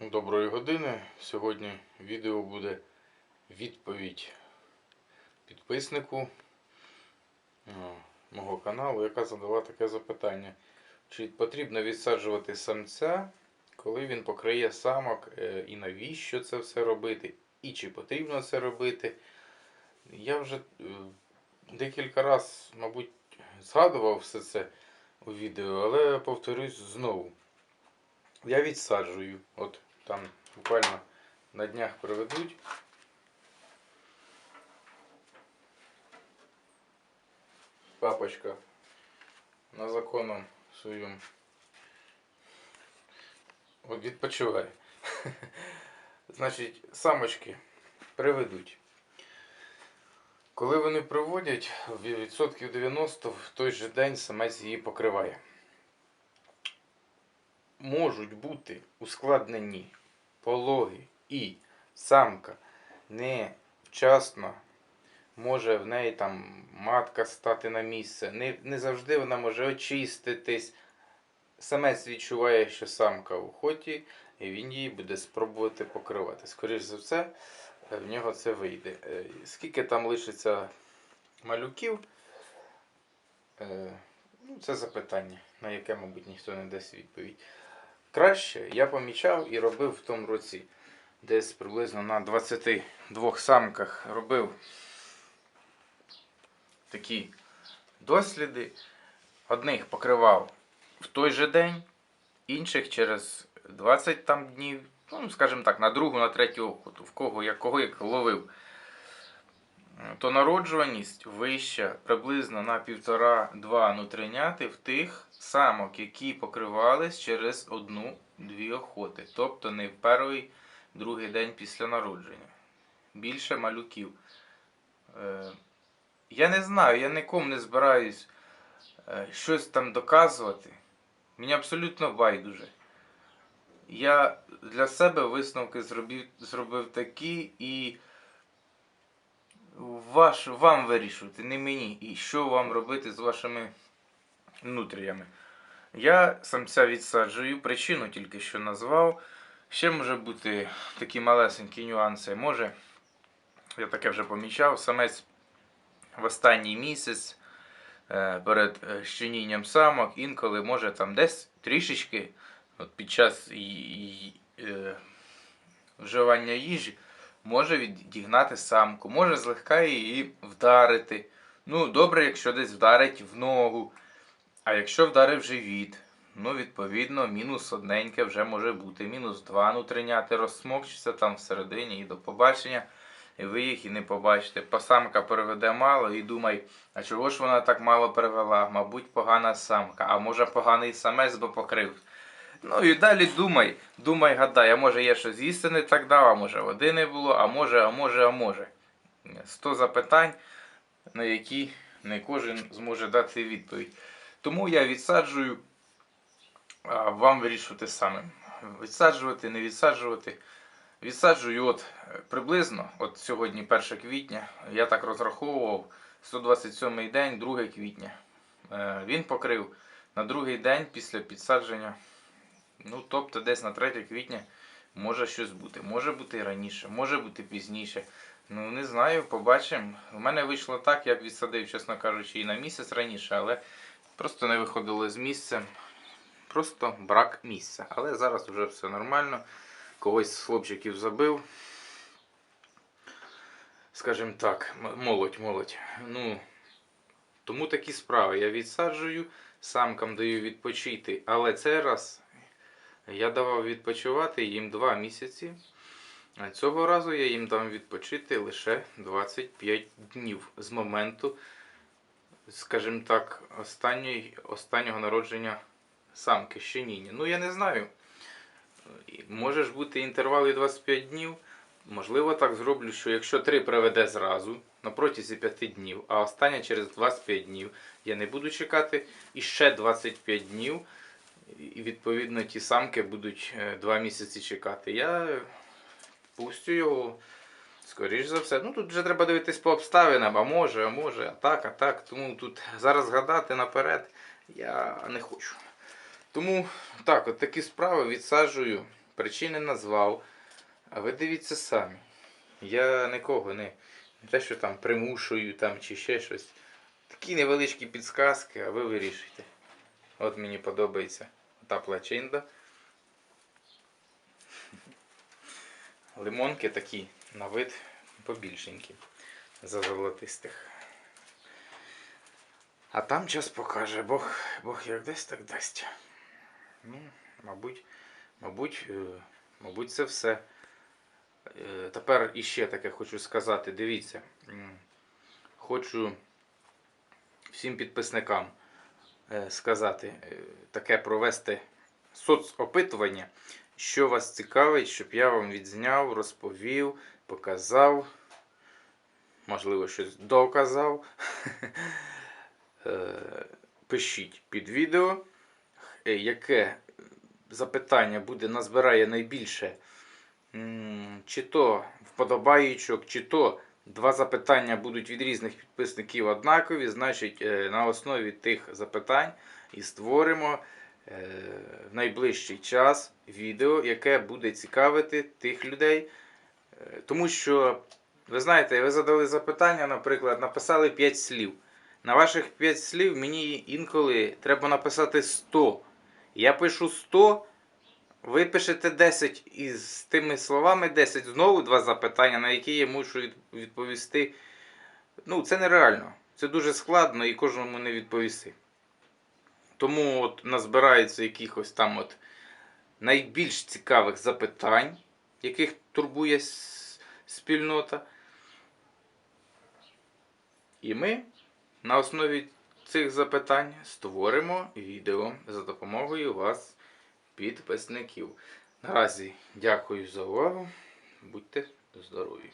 Доброї години. Сьогодні відео буде відповідь підписнику е, мого каналу, яка задала таке запитання. Чи потрібно відсаджувати самця, коли він покриє самок, е, і навіщо це все робити? І чи потрібно це робити? Я вже е, декілька разів, мабуть, згадував все це у відео, але повторюсь знову. Я відсаджую. От там буквально на днях приведуть. Папочка на законном своєму. От відпочиває. Значить, самочки приведуть. Коли вони приводять, відсотків 90 в той же день самець її покриває можуть бути ускладнені пологи і самка не вчасно може в неї там матка стати на місце. Не, не завжди вона може очиститись. Самець відчуває, що самка у хоті, і він її буде спробувати покривати. Скоріше за все, е, в нього це вийде. Е, Скільки там лишиться малюків? е, Ну, це запитання, на яке, мабуть, ніхто не дасть відповідь. Краще я помічав і робив в тому році. Десь приблизно на 22 самках робив такі досліди. Одних покривав в той же день, інших через 20 там днів, ну, скажімо так, на другу, на третю охоту, в кого як кого як ловив. То народжуваність вища приблизно на 1,5-2 нутріняти в тих самок, які покривались через одну-дві охоти. Тобто не в перший, другий день після народження. Більше малюків. Е, я не знаю, я нікому не збираюсь е, щось там доказувати. Мені абсолютно байдуже. Я для себе висновки зробив, зробив такі і ваш, вам вирішувати, не мені. І що вам робити з вашими нутріями. Я самця відсаджую, причину тільки що назвав. Ще може бути такі малесенькі нюанси. Може, я таке вже помічав, самець в останній місяць е, перед е, щенінням самок інколи може там десь трішечки от під час е, вживання їжі може відігнати самку, може злегка її вдарити. Ну, добре, якщо десь вдарить в ногу. А якщо вдарив живіт, ну, відповідно, мінус одненьке вже може бути. Мінус два нутриняти розсмокчиться там всередині і до побачення. І ви їх і не побачите. Пасамка переведе мало і думай, а чого ж вона так мало перевела? Мабуть, погана самка, а може поганий самець, бо покрив. Ну і далі думай, думай, гадай, а може я щось їсти не так дав, а може води не було, а може, а може, а може. Сто запитань, на які не кожен зможе дати відповідь. Тому я відсаджую, а вам вирішувати самим. Відсаджувати, не відсаджувати. Відсаджую от приблизно, от сьогодні 1 квітня, я так розраховував, 127 день, 2 квітня. Е, Він покрив на другий день після підсадження. Ну, тобто десь на 3 квітня може щось бути. Може бути і раніше, може бути пізніше. Ну, не знаю, побачимо. У мене вийшло так, я б відсадив, чесно кажучи, і на місяць раніше, але просто не виходило з місця. Просто брак місця. Але зараз вже все нормально. Когось з хлопчиків забив. Скажімо так, молодь, молодь. Ну, тому такі справи. Я відсаджую, самкам даю відпочити. Але цей раз я давав відпочивати їм 2 місяці. А цього разу я їм дам відпочити лише 25 днів з моменту, скажімо так, останньої, останнього народження самки щеніні. Ну, я не знаю. Може ж бути інтервал і 25 днів. Можливо, так зроблю, що якщо 3 приведе зразу на протязі 5 днів, а остання через 25 днів, я не буду чекати і ще 25 днів. І відповідно ті самки будуть 2 місяці чекати. Я пустю його. Скоріш за все. Ну тут вже треба дивитись по обставинам, а може, а може, а так, а так. Тому тут зараз гадати наперед я не хочу. Тому так, от такі справи відсаджую. причини назвав. А ви дивіться самі. Я нікого не, не те, що там примушую там, чи ще щось. Такі невеличкі підсказки, а ви вирішуйте. От мені подобається та плачинда. Лимонки такі на вид побільшенькі за золотистих. А там час покаже, Бог, Бог як дасть, так дасть. Ну, мабуть, мабуть, е, мабуть, це все. Е, Тепер іще таке хочу сказати. Дивіться, хочу всім підписникам сказати, е, таке провести соцопитування, що вас цікавить, щоб я вам відзняв, розповів, показав, можливо, щось доказав. Е, Пишіть під відео, е, яке запитання буде назбирає найбільше чи то вподобаючок, чи то два запитання будуть від різних підписників однакові, значить е, на основі тих запитань і створимо е, в найближчий час відео, яке буде цікавити тих людей. Е, Тому що, ви знаєте, ви задали запитання, наприклад, написали 5 слів. На ваших 5 слів мені інколи треба написати 100. Я пишу 100, ви пишете 10 із тими словами 10, знову два запитання, на які я мушу відповісти. Ну, це нереально. Це дуже складно і кожному не відповісти. Тому от назбирається якихось там от найбільш цікавих запитань, яких турбує спільнота. І ми на основі цих запитань створимо відео за допомогою вас, підписників. Наразі дякую за увагу. Будьте здорові!